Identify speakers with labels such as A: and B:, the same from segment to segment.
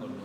A: 하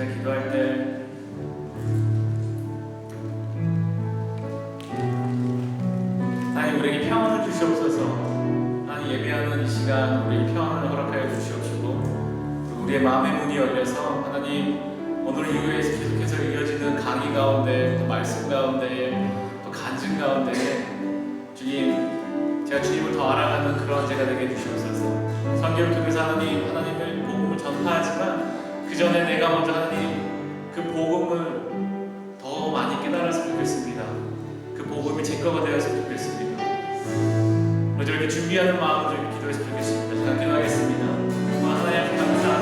A: 시간 기도할 때 하나님 우리에게 평안을 주시옵소서. 하나님 예배하는 이 시간 우리에게 평안을 허락하여 주시옵시고 우리의 마음의 문이 열려서 하나님 오늘 이후에 계속해서 이어지는 강의 가운데 또 말씀 가운데 또 간증 가운데 주님 제가 주님을 더 알아가는 그런 제가 되게 해주시옵소서. 성경을 통해서 하나님 복음을 전에 내가 먼저 하나님 그 복음을 더 많이 깨달았으면 좋겠습니다. 그 복음이 제 거가 되었으면 좋겠습니다. 먼저 이렇게 준비하는 마음으로 기도했으면 좋겠습니다.